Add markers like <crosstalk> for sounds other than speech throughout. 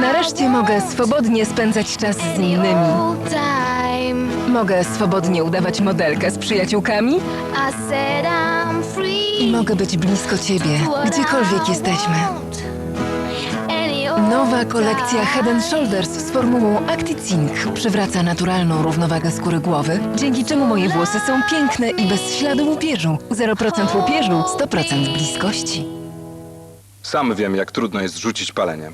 Nareszcie mogę swobodnie spędzać czas z innymi. Mogę swobodnie udawać modelkę z przyjaciółkami i mogę być blisko ciebie, gdziekolwiek jesteśmy. Nowa kolekcja Head and Shoulders z formułą ActiZinc przywraca naturalną równowagę skóry głowy, dzięki czemu moje włosy są piękne i bez śladu łupieżu. 0% łupieżu, 100% bliskości. Sam wiem, jak trudno jest rzucić palenie.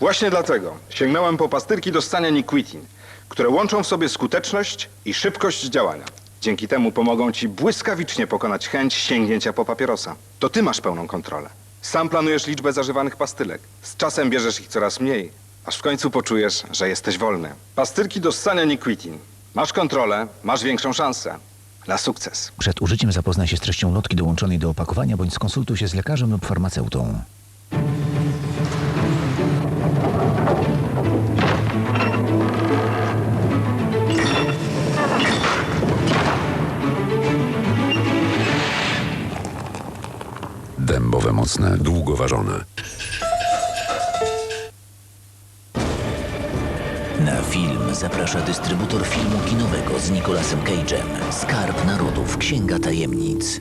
Właśnie dlatego sięgnąłem po pastyrki do ssania Niquitin, które łączą w sobie skuteczność i szybkość działania. Dzięki temu pomogą ci błyskawicznie pokonać chęć sięgnięcia po papierosa. To ty masz pełną kontrolę. Sam planujesz liczbę zażywanych pastylek. Z czasem bierzesz ich coraz mniej, aż w końcu poczujesz, że jesteś wolny. Pastyrki do ssania Niquitin. Masz kontrolę, masz większą szansę na sukces. Przed użyciem zapoznaj się z treścią lotki dołączonej do opakowania bądź skonsultuj się z lekarzem lub farmaceutą. Mocne, długo ważone. Na film zaprasza dystrybutor filmu kinowego z Nicolasem Cage'em. Skarb Narodów, Księga Tajemnic.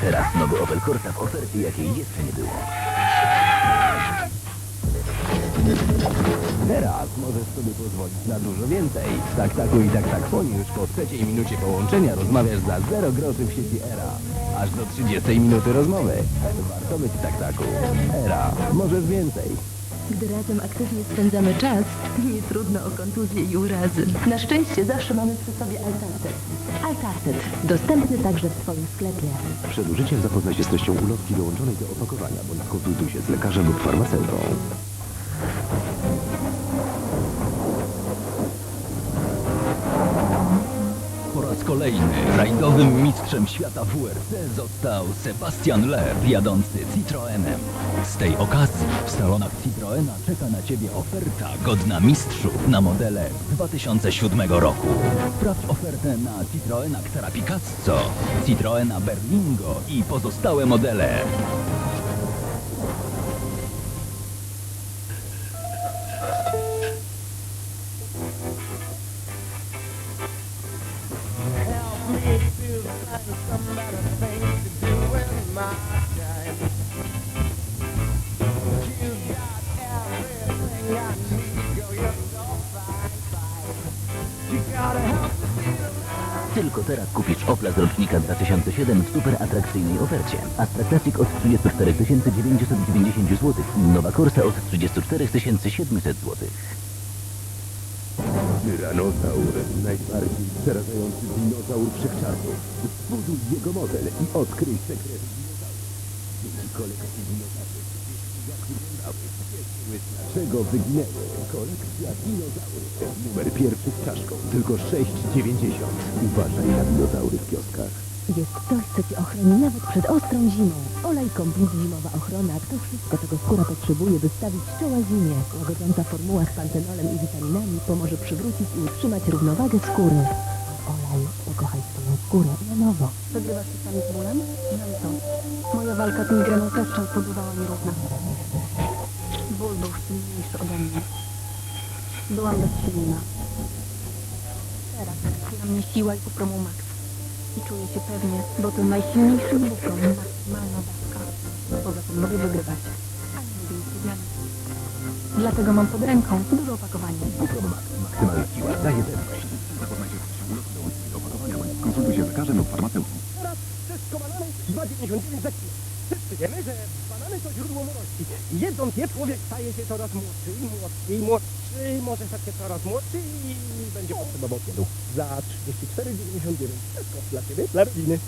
Teraz nowy Opel Corsa w ofercie, jakiej jeszcze nie było. Teraz możesz sobie pozwolić na dużo więcej. W taktaku i taktakfonie już po trzeciej minucie połączenia rozmawiasz za 0 groszy w sieci ERA. Aż do 30 minuty rozmowy. Warto być w taktaku. ERA. Możesz więcej. Gdy razem aktywnie spędzamy czas, nie trudno o kontuzje i urazy. Na szczęście zawsze mamy przy sobie Altartet. Altartet. Dostępny także w Twoim sklepie. Przed użyciem zapoznaj się z treścią ulotki dołączonej do opakowania, bądź konsultuj się z lekarzem lub farmaceutą. Kolejny rajdowym mistrzem świata WRC został Sebastian Loeb jadący Citroenem. Z tej okazji w salonach Citroena czeka na Ciebie oferta godna mistrzów na modele 2007 roku. Sprawdź ofertę na Citroena Xera Picasso, Citroena Berlingo i pozostałe modele. Tylko teraz kupisz Opla z rocznika 2007 w super atrakcyjnej ofercie. Astra Classic od 34 990 zł Nowa Corsa od 34 700 zł. Tyranozaur. Najbardziej przerażający dinozaur wszechczasów. Stwórz jego model i odkryj sekret dinozaurów. Dzięki kolekcji dinozaurów jak wyglądały, dlaczego wyginęły. Kolekcja dinozaurów. Numer pierwszy z czaszką. Tylko 6,90. Uważaj na dinozaury w kioskach. Jest coś, co Ci ochroni nawet przed ostrą zimą. Olej Complete Zimowa Ochrona to wszystko, czego skóra potrzebuje, by stawić czoła zimie. Łagodząca formuła z pantenolem i witaminami pomoże przywrócić i utrzymać równowagę skóry. Olej, pokochaj swoją skórę na nowo. Wygrywasz czasami z bólem? Znam to. Moja walka z migreną też często bywała nierówna. Był silniejszy ode mnie. Byłam bezsilna. Teraz na mnie siła i upromu Max. I czuję się pewnie, bo to najsilniejszy uprom, maksymalna dawka. Poza tym lubię wygrywać. A nie lubię utrudniania. Dlatego mam pod ręką duże opakowanie. Maksymalna siła daje pewność. Konsultuj się z lekarzem lub farmaceutą. Wszystko banany 2,99 za kilo. Wszyscy wiemy, że banany to źródło młodości. Jedząc je człowiek staje się coraz młodszy i młodszy i młodszy. Może stać się coraz młodszy i będzie potrzebował kiedu. Za 34,99. Wszystko dla ciebie, dla rodziny.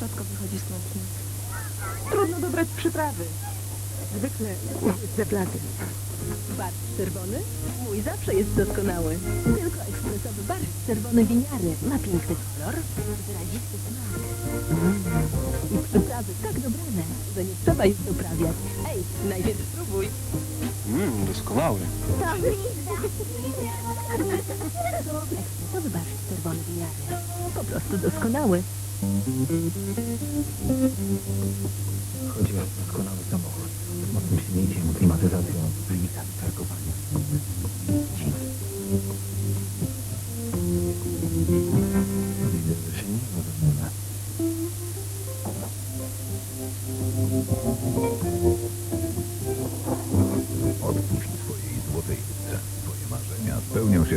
Rzadko wychodzi słodki. Trudno dobrać przyprawy. Zwykle jest zeplaty. Barszcz czerwony? Mój zawsze jest doskonały. Tylko ekspresowy barszcz czerwony winiary ma piękny kolor, wyrazisty smak. I przyprawy tak dobrane, że nie trzeba ich doprawiać. Ej, najpierw spróbuj. Mmm, doskonały. Ekspresowy barszcz czerwony winiary. Po prostu doskonały. Chodzi o doskonały samochód z mocnym silnikiem, klimatyzacją, limitami parkowania.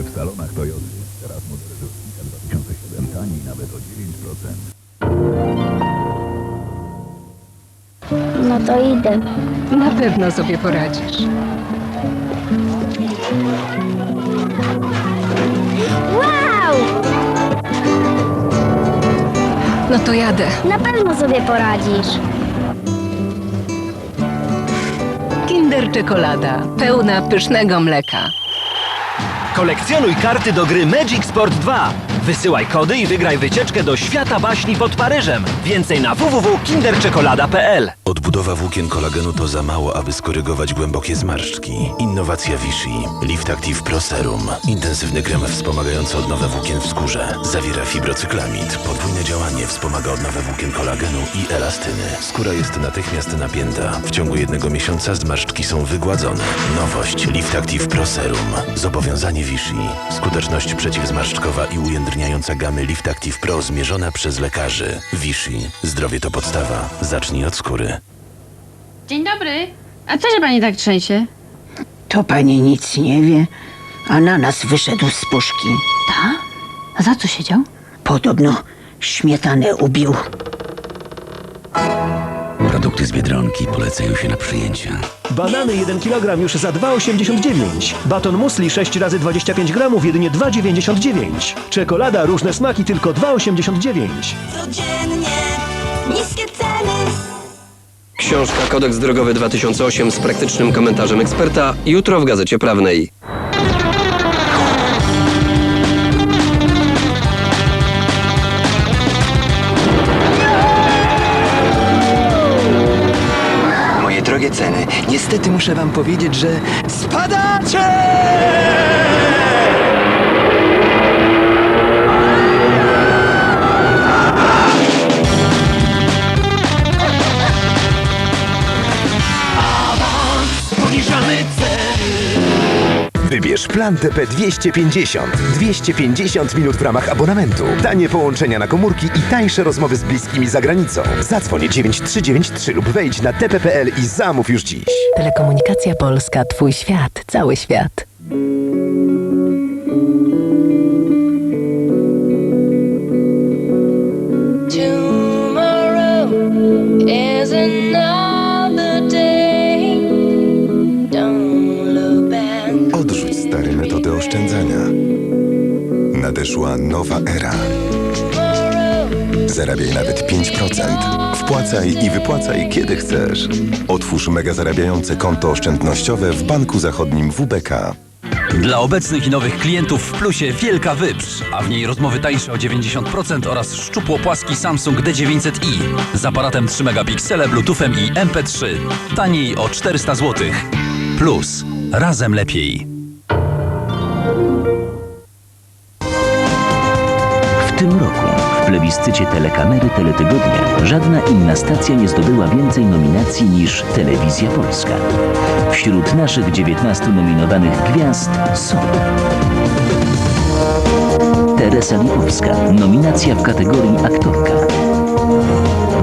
W salonach Toyoty. Teraz model rocznika 2007 taniej nawet o 9%. No to idę. Na pewno sobie poradzisz. Wow! No to jadę. Na pewno sobie poradzisz. Kinder czekolada, pełna pysznego mleka. Kolekcjonuj karty do gry Magic Sport 2. Wysyłaj kody i wygraj wycieczkę do świata baśni pod Paryżem. Więcej na www.kinderczekolada.pl Odbudowa włókien kolagenu to za mało, aby skorygować głębokie zmarszczki. Innowacja Vichy. Lift Active Pro Serum. Intensywny krem wspomagający odnowę włókien w skórze. Zawiera fibrocyklamid. Podwójne działanie wspomaga odnowę włókien kolagenu i elastyny. Skóra jest natychmiast napięta. W ciągu jednego miesiąca zmarszczki są wygładzone. Nowość Lift Active Pro Serum. Zobowiązanie Vichy. Skuteczność przeciwzmarszczkowa i ujędrniająca gamy Lift Active Pro zmierzona przez lekarzy. Vichy. Zdrowie to podstawa. Zacznij od skóry. Dzień dobry. A co się pani tak trzęsie? To pani nic nie wie, a na nas wyszedł z puszki. Ta? A za co siedział? Podobno śmietanę ubił. Produkty z Biedronki polecają się na przyjęcia. Banany 1 kg już za 2,89. Baton musli 6 razy 25 gramów jedynie 2,99. Czekolada różne smaki tylko 2,89. Codziennie niskie ceny. Książka Kodeks Drogowy 2008 z praktycznym komentarzem eksperta jutro w Gazecie Prawnej. Drogie ceny, niestety muszę wam powiedzieć, że spadacie! Wybierz plan TP 250. 250 minut w ramach abonamentu. Tanie połączenia na komórki i tańsze rozmowy z bliskimi za granicą. Zadzwoń 9393 lub wejdź na tp.pl i zamów już dziś. Telekomunikacja Polska, Twój świat, cały świat. Tomorrow is another Nadeszła nowa era. Zarabiaj nawet 5%. Wpłacaj i wypłacaj kiedy chcesz. Otwórz mega zarabiające konto oszczędnościowe w Banku Zachodnim WBK. Dla obecnych i nowych klientów w Plusie wielka wyprz, a w niej rozmowy tańsze o 90% oraz szczupło płaski Samsung D900i z aparatem 3 megapiksele, bluetoothem i MP3. Taniej o 400 zł. Plus. Razem lepiej. Plebiscycie telekamery Teletygodnia żadna inna stacja nie zdobyła więcej nominacji niż Telewizja Polska. Wśród naszych 19 nominowanych gwiazd są Teresa Lipowska, nominacja w kategorii aktorka.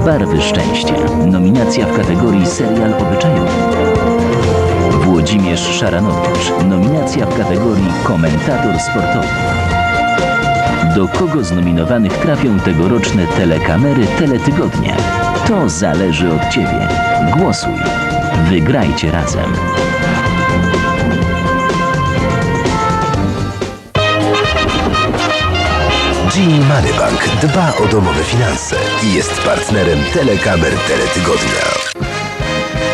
Barwy Szczęścia, nominacja w kategorii serial obyczajowy. Włodzimierz Szaranowicz, nominacja w kategorii komentator sportowy. Do kogo z nominowanych trafią tegoroczne telekamery Teletygodnia? To zależy od Ciebie. Głosuj. Wygrajcie razem. Gini Money Bank dba o domowe finanse i jest partnerem telekamer Teletygodnia.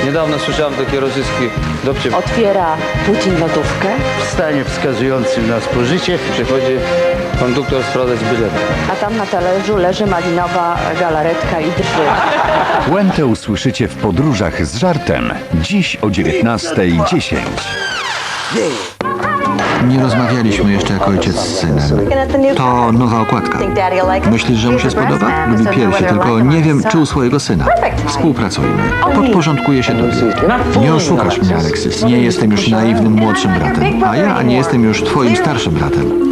Niedawno słyszałem takie rosyjskie dowcip. Otwiera Putin lodówkę, W stanie wskazującym na spożycie przychodzi konduktor sprawdzać bilet. a tam na talerzu leży malinowa galaretka i drży. <laughs> Puentę usłyszycie w podróżach z żartem. Dziś o 19.10. Nie rozmawialiśmy jeszcze jak ojciec z synem. To nowa okładka. Myślisz, że mu się spodoba? Lubi piersie, tylko nie wiem, czy u swojego syna. Współpracujmy. Podporządkuję się tobie. Nie oszukasz mnie, Alexis. Nie jestem już naiwnym młodszym bratem. A ja nie jestem już twoim starszym bratem.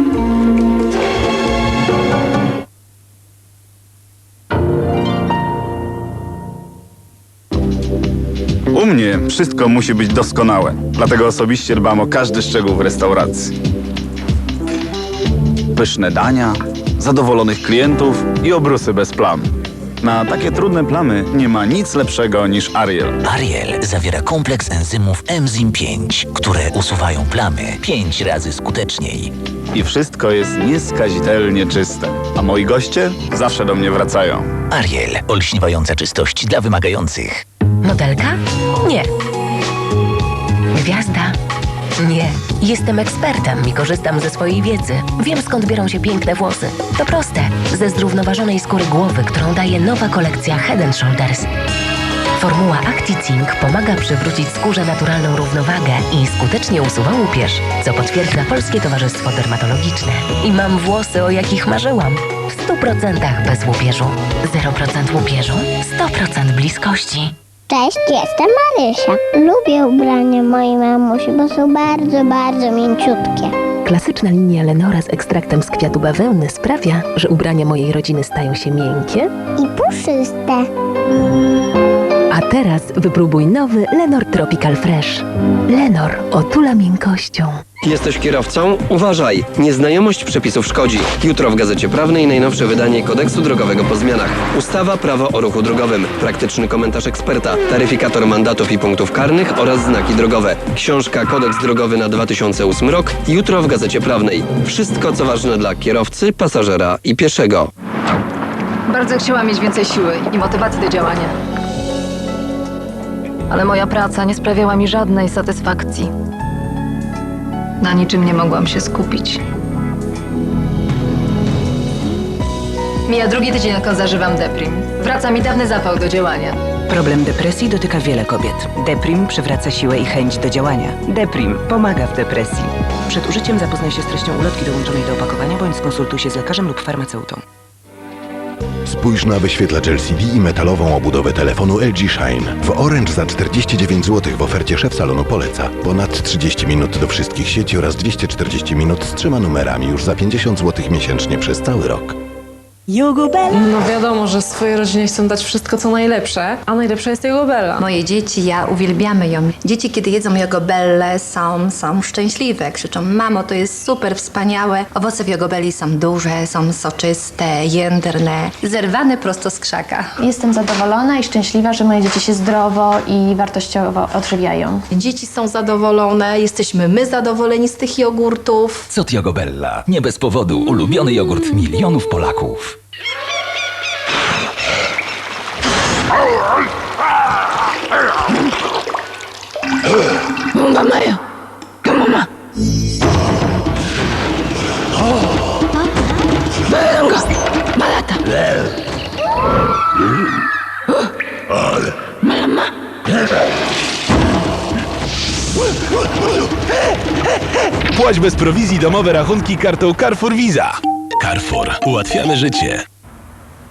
Wszystko musi być doskonałe, dlatego osobiście dbam o każdy szczegół w restauracji. Pyszne dania, zadowolonych klientów i obrusy bez plam. Na takie trudne plamy nie ma nic lepszego niż Ariel. Ariel zawiera kompleks enzymów enzym 5, które usuwają plamy 5 razy skuteczniej. I wszystko jest nieskazitelnie czyste. A moi goście zawsze do mnie wracają. Ariel, olśniewająca czystość dla wymagających. Modelka? Nie. Gwiazda? Nie. Jestem ekspertem i korzystam ze swojej wiedzy. Wiem skąd biorą się piękne włosy. To proste. Ze zrównoważonej skóry głowy, którą daje nowa kolekcja Head Shoulders. Formuła ActiZinc pomaga przywrócić skórze naturalną równowagę i skutecznie usuwa łupież, co potwierdza Polskie Towarzystwo Dermatologiczne. I mam włosy, o jakich marzyłam. W 100% bez łupieżu. 0% łupieżu, 100% bliskości. Cześć, jestem Marysia. Lubię ubrania mojej mamusi, bo są bardzo, bardzo mięciutkie. Klasyczna linia Lenora z ekstraktem z kwiatu bawełny sprawia, że ubrania mojej rodziny stają się miękkie. I puszyste. A teraz wypróbuj nowy Lenor Tropical Fresh. Lenor otula miękkością. Jesteś kierowcą? Uważaj! Nieznajomość przepisów szkodzi. Jutro w Gazecie Prawnej najnowsze wydanie kodeksu drogowego po zmianach. Ustawa Prawo o ruchu drogowym. Praktyczny komentarz eksperta. Taryfikator mandatów i punktów karnych oraz znaki drogowe. Książka Kodeks drogowy na 2008 rok. Jutro w Gazecie Prawnej. Wszystko co ważne dla kierowcy, pasażera i pieszego. Bardzo chciałam mieć więcej siły i motywacji do działania. Ale moja praca nie sprawiała mi żadnej satysfakcji. Na niczym nie mogłam się skupić. Mija drugi tydzień, odkąd zażywam deprim. Wraca mi dawny zapał do działania. Problem depresji dotyka wiele kobiet. Deprim przywraca siłę i chęć do działania. Deprim pomaga w depresji. Przed użyciem zapoznaj się z treścią ulotki dołączonej do opakowania bądź skonsultuj się z lekarzem lub farmaceutą. Spójrz na wyświetlacz LCD i metalową obudowę telefonu LG Shine. W Orange za 49 zł w ofercie szef salonu poleca. Ponad 30 minut do wszystkich sieci oraz 240 minut z trzema numerami już za 50 zł miesięcznie przez cały rok. No wiadomo, że swojej rodzinie chcą dać wszystko, co najlepsze, a najlepsza jest jego Bella. Moje dzieci, ja uwielbiamy ją. Dzieci, kiedy jedzą jogobelle, są, są szczęśliwe. Krzyczą, mamo, to jest super, wspaniałe. Owoce w jogobeli są duże, są soczyste, jędrne, zerwane prosto z krzaka. Jestem zadowolona i szczęśliwa, że moje dzieci się zdrowo i wartościowo odżywiają. Dzieci są zadowolone, jesteśmy my zadowoleni z tych jogurtów. Cot Jogobella. Nie bez powodu ulubiony jogurt milionów Polaków. Mamma mia! Mamma! Belanga! Malata! Malama! Płać bez prowizji domowe rachunki kartą Carrefour Visa. Carrefour. Ułatwiamy życie.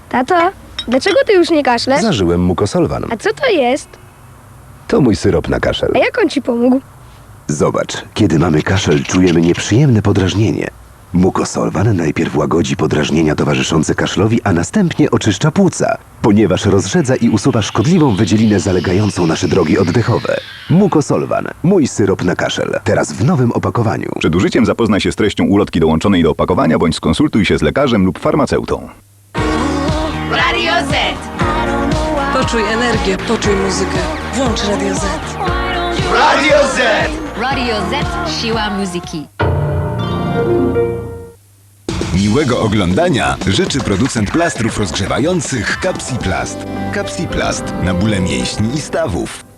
Tato, dlaczego ty już nie kaszlesz? Zażyłem mukosolwan. A co to jest? To mój syrop na kaszel. A jak on ci pomógł? Zobacz, kiedy mamy kaszel, czujemy nieprzyjemne podrażnienie. Mukosolwan najpierw łagodzi podrażnienia towarzyszące kaszlowi, a następnie oczyszcza płuca, ponieważ rozrzedza i usuwa szkodliwą wydzielinę zalegającą nasze drogi oddechowe. Mukosolwan, mój syrop na kaszel, teraz w nowym opakowaniu. Przed użyciem zapoznaj się z treścią ulotki dołączonej do opakowania bądź skonsultuj się z lekarzem lub farmaceutą. Radio Z. Poczuj energię, poczuj muzykę. Włącz Radio Z. Radio Z. Radio Z, siła muzyki. Miłego oglądania życzy producent plastrów rozgrzewających Capsiplast. Capsiplast na bóle mięśni i stawów.